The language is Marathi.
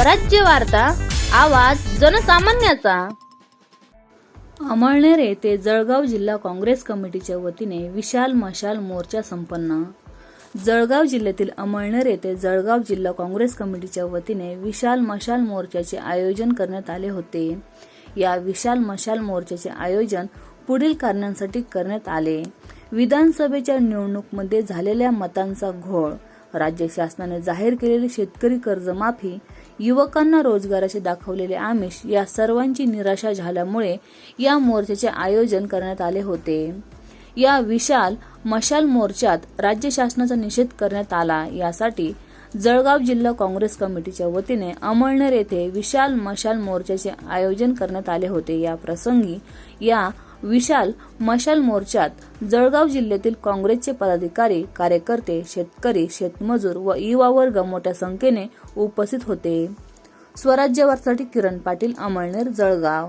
स्वराज्य वार्ता आवाज जनसामान्याचा. अमळनेर येथे जळगाव जिल्हा काँग्रेस कमिटीच्या वतीने विशाल मशाल मोर्चा संपन्न. जळगाव जिल्ह्यातील अमळनेर येथे जळगाव जिल्हा काँग्रेस कमिटीच्या वतीने विशाल मशाल मोर्चाचे आयोजन करण्यात आले होते. या विशाल मशाल मोर्चाचे आयोजन पुढील कारणांसाठी करण्यात आले. विधानसभेच्या निवडणूकमध्ये झालेल्या मतांचा घोळ राज्य शासनाने जाहीर केलेली शेतकरी कर्जमाफी युवकांना रोजगाराचे दाखवलेले आमिष या सर्वांची निराशा झाल्यामुळे या मोर्चाचे आयोजन करण्यात आले होते. या विशाल मशाल मोर्चात राज्य शासनाचा निषेध करण्यात आला. यासाठी जळगाव जिल्हा काँग्रेस कमिटीच्या वतीने अमळनेर येथे विशाल मशाल मोर्चाचे आयोजन करण्यात आले होते. या प्रसंगी या विशाल मशाल मोर्चात जळगाव जिल्ह्यातील काँग्रेसचे पदाधिकारी कार्यकर्ते शेतकरी शेतमजूर व युवा वर्ग मोठ्या संख्येने उपस्थित होते. स्वराज्य किरण पाटील अमळनेर जळगाव.